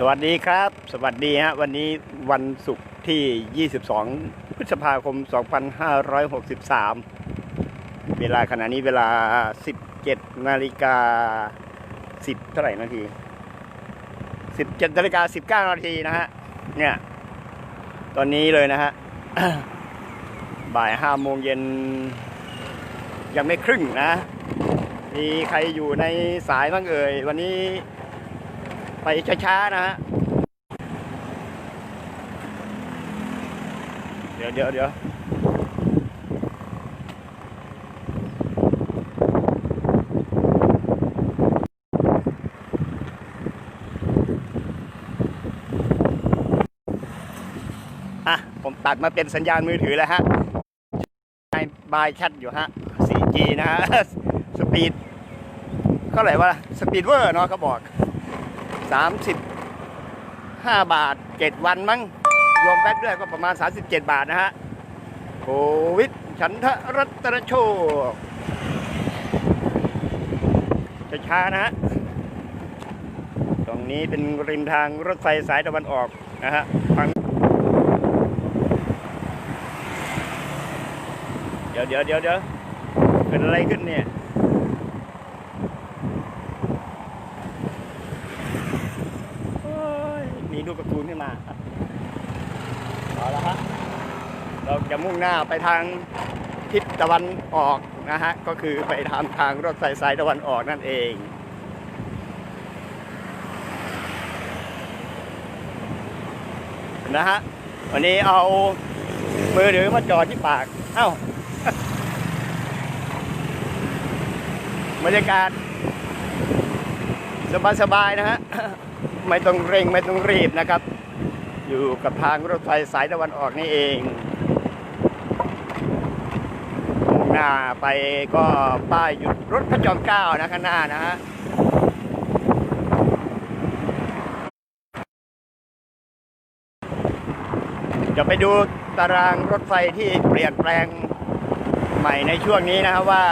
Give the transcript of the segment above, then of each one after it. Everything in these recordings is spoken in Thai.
สวัสดีครับ สวัสดีฮะวันนี้วันศุกร์ที่ 22 พฤษภาคม 2563 เวลาขณะนี้เวลา 17 นาฬิกา 10 เท่าไหร่นาที 17นาฬิกา 19 นาทีนะฮะ เนี่ย ตอนนี้เลยนะฮะ บ่าย5โมงเย็น ยังไม่ครึ่งนะ มีใครอยู่ในสายบ้างเอ่ย วันนี้ ไปช้าๆนะฮะ เดี๋ยวเดี๋ยวเดี๋ยวอะ ผมตัดมาเป็นสัญญาณมือถือแล้วฮะบายแชทอยู่ฮะ 4G นะฮะ สปีดเท่าไหร่วะ สปีดเวอร์เนาะเขาบอก 35 บาท 7 วันมั้งรวมแบตด้วยก็ประมาณ 37 บาทนะฮะโควิดฉันทะรัตนโชคช้าๆนะฮะตรงนี้เป็นริมทางรถไฟสายตะวันออกนะฮะฟังเดี๋ยวเดี๋ยวเดี๋ยวเดี๋ยวเป็นอะไรขึ้นเนี่ย โอ้ มีลูกกระตูนขึ้นมาครับเอาละฮะเราจะมุ่งหน้าไปทางทิศตะวันออกนะฮะก็คือไปทางทางรถไฟสายตะวันออกนั่นเองนะฮะวันนี้เอามือถือมาจอดที่ปาก เอ้าบรรยากาศ สบายๆนะฮะ ไม่ต้องเร่งไม่ต้องรีบนะครับ อยู่กับทางรถไฟสายตะวันออกนี่เองมุ่งหน้าไปก็ป้ายหยุดรถพระจอมเกล้านะข้างหน้านะฮะจะไปดูตารางรถไฟที่เปลี่ยนแปลงใหม่ในช่วงนี้นะครับว่า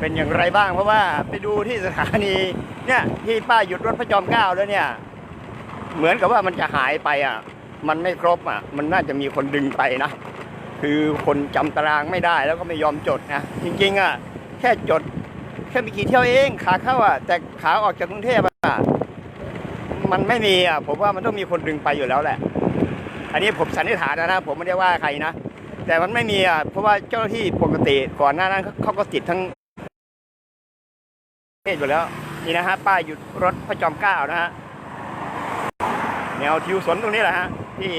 เป็นอย่างไรบ้างเพราะว่าไปดูที่สถานีเนี่ยที่ป้าหยุดรถพระจอมเกล้าแล้วเนี่ย เหมือนกับว่ามันจะหายไปอะ มันไม่ครบอะ มันน่าจะมีคนดึงไปนะคือคนจำตารางไม่ได้แล้วก็ไม่ยอมจดนะจริงๆอะแค่จดแค่มีกี่เที่ยวเองขาเข้าอะแต่ขาออกจากกรุงเทพอะมันไม่มีอะผมว่ามันต้องมีคนดึงไปอยู่แล้วแหละ อันนี้ผมสันนิษฐานนะ ผมไม่ได้ว่าใครนะแต่มันไม่มีอะเพราะว่าเจ้าหน้าที่ปกติก่อนหน้านั้นเขาก็ติดทั้ง เทศอยู่แล้วนี่นะฮะป้ายหยุดรถพระจอมเกล้านะฮะแนวทิวสนตรงนี้แหละฮะที่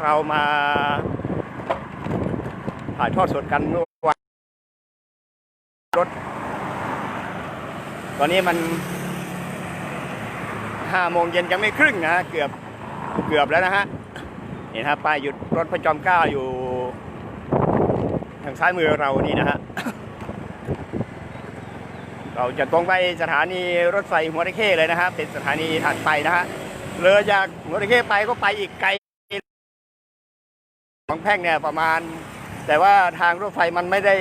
เรามาถ่ายทอดสดกันเมื่อวานรถ ตอนนี้มันห้าโมงเย็นยังไม่ครึ่งนะฮะเกือบเกือบแล้วนะฮะเห็นฮะป้ายหยุดรถพระจอมเกล้าอยู่ ทางซ้ายมือเรานี่นะฮะ เราจะตรงไปสถานีรถไฟหัวตะเข้เลยนะฮะเป็นสถานีถัดไปนะฮะเลยจากหัวตะเข้ไปก็ไปอีกไกลของแพ่งเนี่ยประมาณ แต่ว่าทางรถไฟมันไม่ได้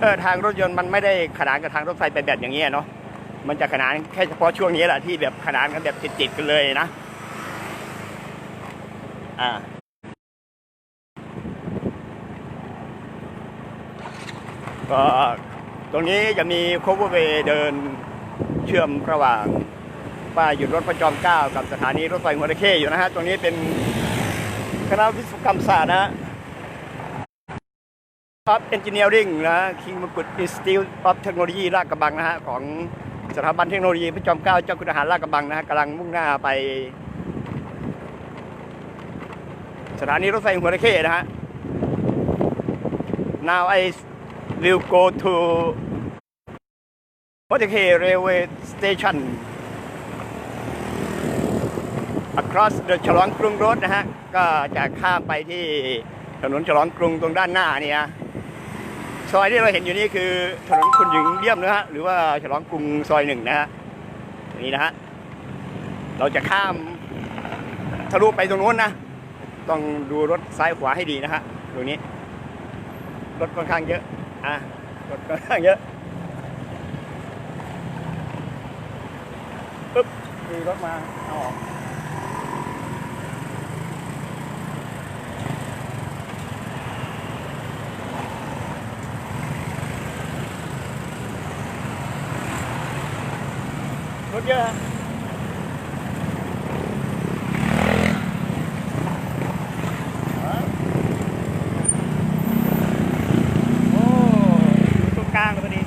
เออทางรถยนต์มันไม่ได้ขนานกับทางรถไฟไปแบบอย่างเงี้ยเนาะมันจะขนานแค่เฉพาะช่วงนี้แหละที่แบบขนานกันแบบติดๆกันเลยนะอ่าก็ รงนี้จะมีโคเวอร์เวย์เดินเชื่อมระหว่างป้ายหยุดรถพระจอมเกล้ากับสถานีรถไฟหัวตะเข้อยู่นะฮะ ตรงนี้เป็นคณะวิศวกรรมศาสตร์นะฮะ of Engineering นะ King มกุฎ Institute of Technology ลาดกระบังนะฮะ ของสถาบันเทคโนโลยีพระจอมเกล้าเจ้าคุณทหารลาดกระบังนะฮะกำลังมุ่งหน้าไป สถานีรถไฟหัวตะเข้นะฮะ now I will go to หัวตะเข้ railway station across the ฉลองกรุง road นะฮะ ก็จะข้ามไปที่ถนนฉลองกรุงตรงด้านหน้านี่นะซอยที่เราเห็นอยู่นี่คือถนนคุณหญิงเลี่ยมนะฮะ หรือว่าฉลองกรุงซอยหนึ่งนะฮะตรงนี้นะฮะ เราจะข้ามทะลุไปตรงนู้นนะ ต้องดูรถซ้ายขวาให้ดีนะฮะ ตรงนี้ รถค่อนข้างเยอะ อะ รถค่อนข้างเยอะ ปึ๊บตีรถมาเอาออกรถเยอะ โอ้อยู่ตรงกลางเลยพอดี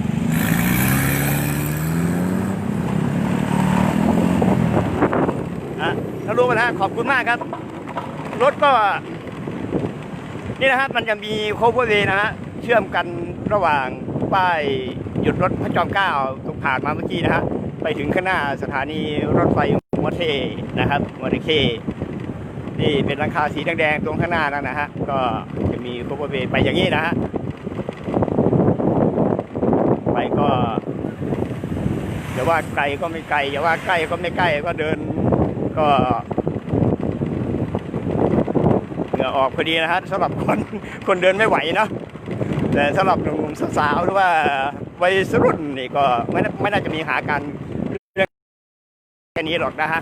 อะถ้ารู้มาแล้วขอบคุณมากครับ รถก็ นี่นะครับมันจะมีโคเวอร์เวย์นะฮะเชื่อมกันระหว่างป้ายหยุดรถพระจอมเกล้าตรงผ่านมาเมื่อกี้นะฮะไปถึงข้างหน้าสถานีรถไฟหัวเทนะครับหัวเทเคนี่เป็นหลังคาสีแดงๆตรงข้างหน้านั่นนะฮะก็จะมีโคเวอร์เวไปอย่างนี้นะฮะไปก็อย่าว่าไกลก็ไม่ไกลอย่าว่าใกล้ก็ไม่ใกล้ก็เดิน ก็เหงื่อออกพอดีนะฮะสำหรับคนคนเดินไม่ไหวเนอะแต่สำหรับหนุ่มสาวหรือว่าวัยรุ่นนี่ก็ไม่ไม่น่าจะมีหาการเรื่องแค่นี้หรอกนะฮะ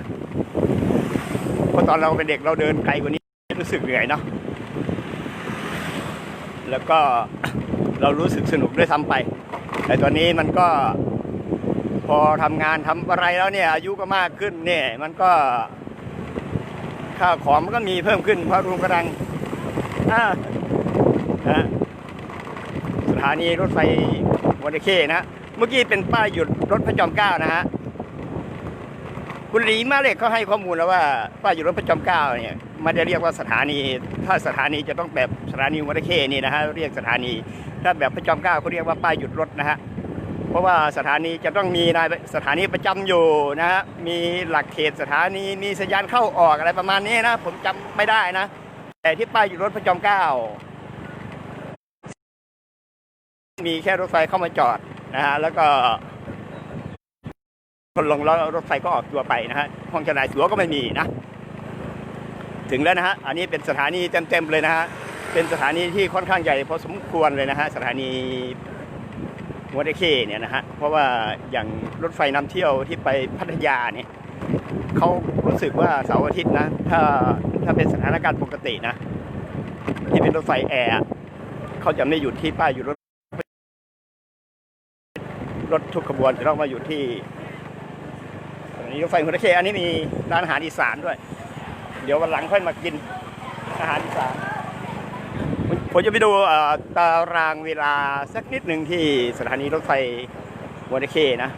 เพราะตอนเราเป็นเด็กเราเดินไกลกว่านี้รู้สึกเหนื่อยเนาะแล้วก็เรารู้สึกสนุกด้วยซ้ำไป แต่ตอนนี้มันก็ พอทำงานทำอะไรแล้วเนี่ย อายุก็มากขึ้นเนี่ย มันก็ค่าของมันก็มีเพิ่มขึ้นเพราะรุงกระดังอ่านะสถานีรถไฟวันเดเคนะเมื่อกี้เป็นป้ายหยุดรถพระจอมเกล้านะฮะคุณหลีมาเล็กเขาให้ข้อมูลแล้วว่าป้ายหยุดรถพระจอมเกล้าเนี่ยไม่ได้เรียกว่าสถานี ถ้าสถานีจะต้องแบบสถานีวันเคนี่นะฮะเรียกสถานี ถ้าแบบพระจอมเกล้าเขาเรียกว่าป้ายหยุดรถนะฮะ เพราะว่าสถานีจะต้องมีนายสถานีประจำอยู่นะฮะมีหลักเขตสถานีมีสัญญาณเข้าออกอะไรประมาณนี้นะ ผมจำไม่ได้นะ แต่ที่ป้ายหยุดรถพระจอมเกล้ามีแค่รถไฟเข้ามาจอดนะฮะแล้วก็ คนลงแล้วรถไฟก็ออกตัวไปนะฮะห้องจำหน่ายตั๋วก็ไม่มีนะ ถึงแล้วนะฮะอันนี้เป็นสถานีเต็มๆเลยนะฮะเป็นสถานีที่ค่อนข้างใหญ่พอสมควรเลยนะฮะสถานี หัวเดเคเนี่ยนะฮะเพราะว่าอย่างรถไฟนำเที่ยวที่ไปพัทยาเนี่ยเขารู้สึกว่าเสาร์อาทิตย์นะ ถ้าถ้าเป็นสถานการณ์ปกตินะ ที่เป็นรถไฟแอร์เขาจะไม่หยุดที่ป้ายหยุดรถรถทุกขบวนจะต้องมาหยุดที่นีรถไฟหัวเดเคอันนี้มีร้านอาหารอีสานด้วย เดี๋ยววันหลังค่อยมากินอาหารอีสาน ผมจะไปดูตารางเวลาสักนิดหนึ่งที่สถานีรถไฟวัวเดเคนะ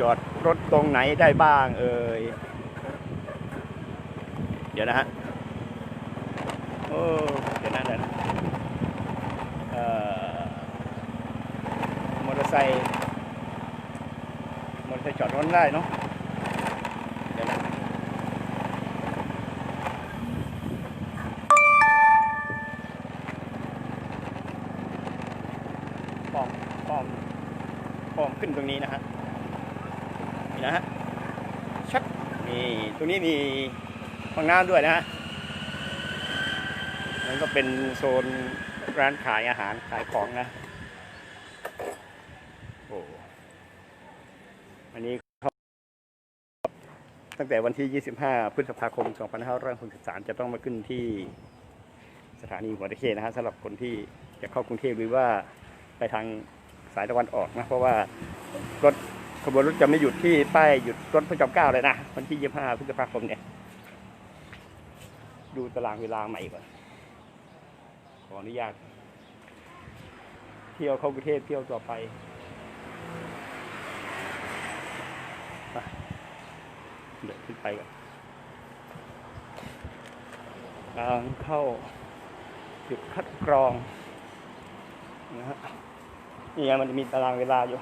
จอดรถตรงไหนได้บ้างเอ่ยเดี๋ยวนะฮะโอ้เดี๋ยวนะเดี๋ยวนะมอเตอร์ไซค์มอเตอร์ไซค์จอดรถได้เนาะเดี๋ยวนะ ฟอร์มฟอร์มฟอร์ม ขึ้นตรงนี้นะฮะนี่นะฮะชัดนี่ตรงนี้มีห้องน้ำด้วยนะฮะนั่นก็เป็นโซนร้านขายอาหารขายของนะโอ้อันนี้เขาตั้งแต่วันที่ 25 พฤษภาคม 2563 จะต้องมาขึ้นที่สถานีหัวตะเคนะฮะสำหรับคนที่จะเข้ากรุงเทพหรือว่าไปทาง สายตะวันออกนะ เพราะว่ารถขบวนรถจะไม่หยุดที่ป้ายหยุดรถพระจอมเกล้าเลยนะวันที่25พฤษภาคมเนี่ย ดูตารางเวลาใหม่ก่อนขออนุญาตเที่ยวเข้ากรุงเทพเที่ยวต่อไปไปเดี๋ยวขึ้นไปก่อนทางเข้าจุดคัดกรองนะฮะ นี่ไงมันจะมีตารางเวลาอยู่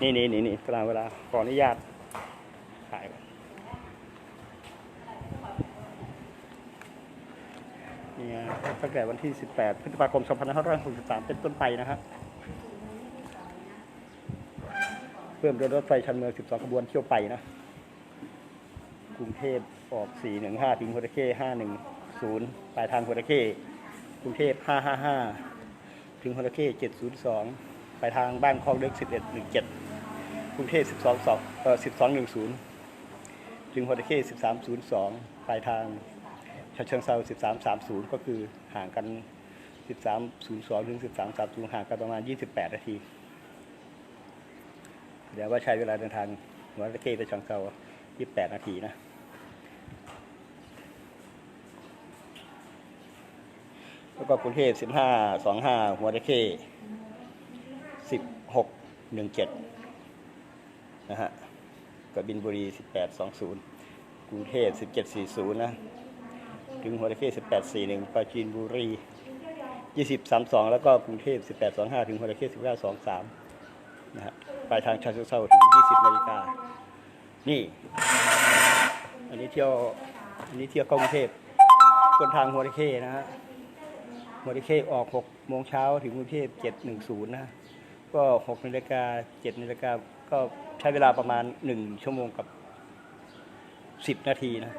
นี่นี่นี่นี่ตารางเวลา ขออนุญาตถ่ายก่อนนี่ไงตั้งแต่วันที่ 18 พฤษภาคม 2563 เป็นต้นไปนะฮะเพิ่มรถไฟชันเมือง 12 ขบวนเที่ยวไปนะ กรุงเทพออก 415 ถึงโฮเทเค 510 ปลายทางโฮเทเค กรุงเทพ 555 ถึงฮอลเลเค702 ไปทางบ้านคลองเล็ก 1117 กรุงเทพ 12 2เอ่อ1210 ถึงหัวตะเข้1302 ปลายทางชาเชิงเซา1330 ก็คือห่างกัน 1302 ถึง 1330 ห่างกันประมาณ 28 นาทีเดี๋ยวว่าใช้เวลาเดินทางหัวตะเข้ไปชางเซา28 นาทีนะ แล้วก็กรุงเทพ15 25หัวตะเข้16 17นะฮะกบินบุรี1820กรุงเทพ1740นะ ถึงหัวตะเข้1841ปราจีนบุรี2032แล้วก็กรุงเทพ1825ถึงหัวตะเข้1923นะฮะปลายทางชาเชิงเซาถึง20นาฬิกา นี่ อันนี้เที่ยว อันนี้เที่ยวกรุงเทพต้นทางหัวตะเข้นะฮะ หัวตะเข้ออก6โมงเช้าถึงกรุงเทพ710 นะ ก็6นาฬิกา7นาฬิกาก็ใช้เวลาประมาณ 1 ชั่วโมงกับ 10 นาทีนะ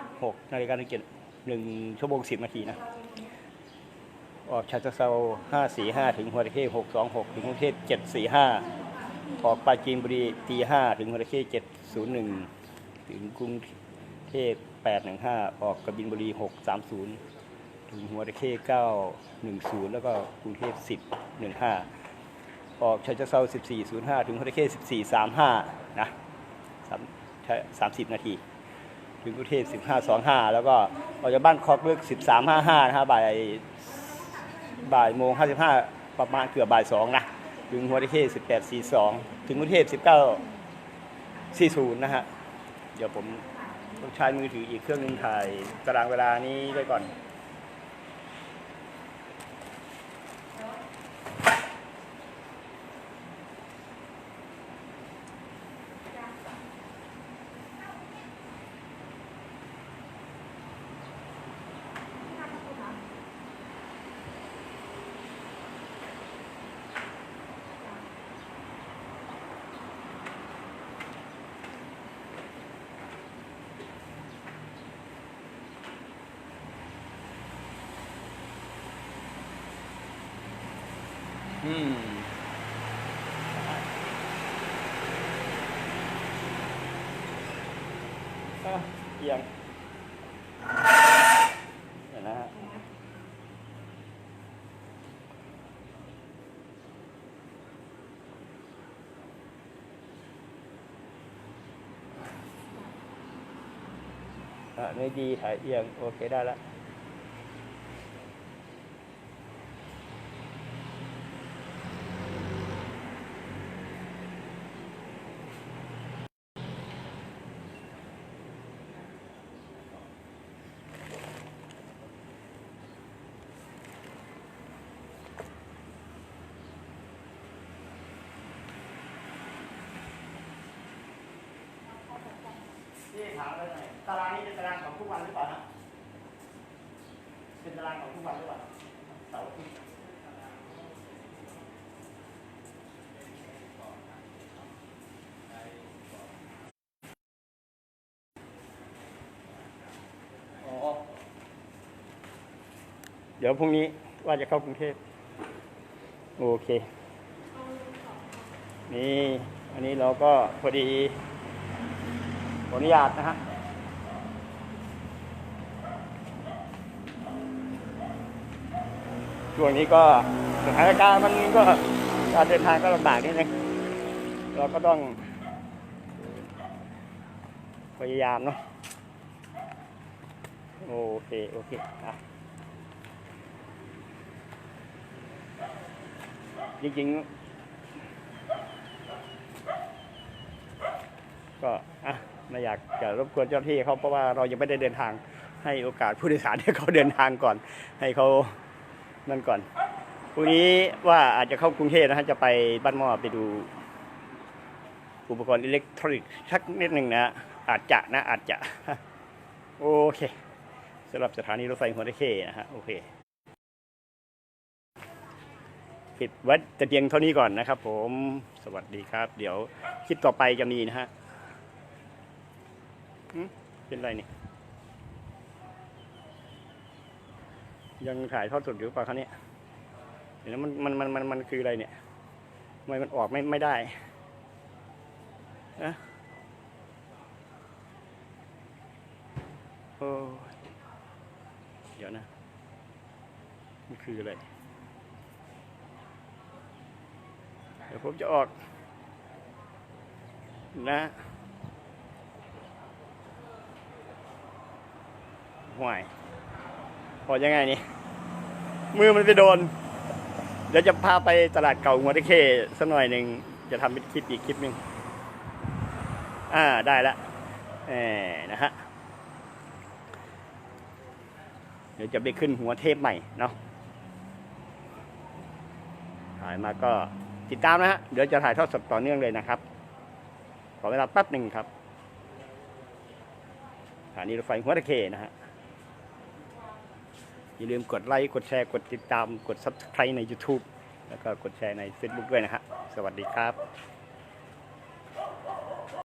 6นาฬิกาถึง7 1ชั่วโมง 10 นาทีนะ ออกชาเชิงเซา545 ถึงหัวตะเข้626 ถึงกรุงเทพ745 ออกปราจีนบุรีตี5ถึงหัวตะเข้701 ถึงกรุงเทพ815 ออกกบินบุรี 630 ถึงหัวตะเข้910แล้วก็กรุงเทพ1015ออกชาเชิงเซา1405ถึงหัวตะเข้1435นะสามใช้30นาที ถึงกรุงเทพ1525แล้วก็ออกจากบ้านคอกเลือก1355นะฮะบ่ายบ่ายโมง55ประมาณเกือบบ่ายสองนะถึงหัวตะเข้1842ถึงกรุงเทพ1940นะฮะเดี๋ยวผมต้องใช้มือถืออีกเครื่องหนึงถ่ายตารางเวลานี้ไว้ก่อน อืมอะเอียงเดี๋ยวนะฮะอะไม่ดีถ่ายเอียง โอเคได้แล้ว พี่ถามเลยหน่อยตารางนี้เป็นตารางของทุกวันหรือเปล่านะเป็นตารางของทุกวันหรือเปล่าเสาร์อาทิตย์อ๋อเดี๋ยวพรุ่งนี้ว่าจะเข้ากรุงเทพโอเค นี่ อันนี้เราก็พอดี ขออนุญาตนะฮะช่วงนี้ก็สถานการณ์มันก็การเดินทางก็ลำบากนิดนึงเราก็ต้อง พยายามเนาะโอเค โอเคอะจริงๆ ก็อะ ไม่อยากจะรบกวนเจ้าที่เขาเพราะว่าเรายังไม่ได้เดินทางให้โอกาสผู้โดยสารให้เขาเดินทางก่อน ให้เขานั่นก่อนพรุ่งนี้ว่าอาจจะเข้ากรุงเทพนะฮะจะไปบ้านหม้อไปดู อุปกรณ์อิเล็กทรอนิกส์สักนิดหนึ่งนะ อาจจะนะอาจจะ โอเคสำหรับสถานีรถไฟหัวตะเข้นะฮะโอเคปิดไว้แต่เพียงเท่านี้ก่อนนะครับผม สวัสดีครับ เดี๋ยวคลิปต่อไปจะมีนะฮะ เป็นไรเนี่ยยังถ่ายทอดสดอยู่หรือเปล่าคะเนี่ยเดี๋ยวนะมันมันมันมันมันคืออะไรเนี่ยทำไมมันออกไม่ไม่ได้นะโอ้เดี๋ยวนะ มันคืออะไร เดี๋ยวผมจะออก นะ ห่วยพอยังไงนี่มือมันไปโดน เดี๋ยวจะพาไปตลาดเก่าหัวตะเข้สักหน่อยหนึ่งจะทำเป็นคลิปอีกคลิปหนึ่งอ่าได้ละแหมนะฮะเดี๋ยวจะไปขึ้นหัวเทพใหม่เนาะถ่ายมาก็ติดตามนะฮะ เดี๋ยวจะถ่ายทอดสดต่อเนื่องเลยนะครับ ขอเวลาแป๊บหนึ่งครับสถานีรถไฟหัวตะเคนะฮะ อย่าลืมกดไลค์กดแชร์กดติดตามกด subscribe ใน YouTube แล้วก็กดแชร์ใน Facebook ด้วยนะฮะสวัสดีครับ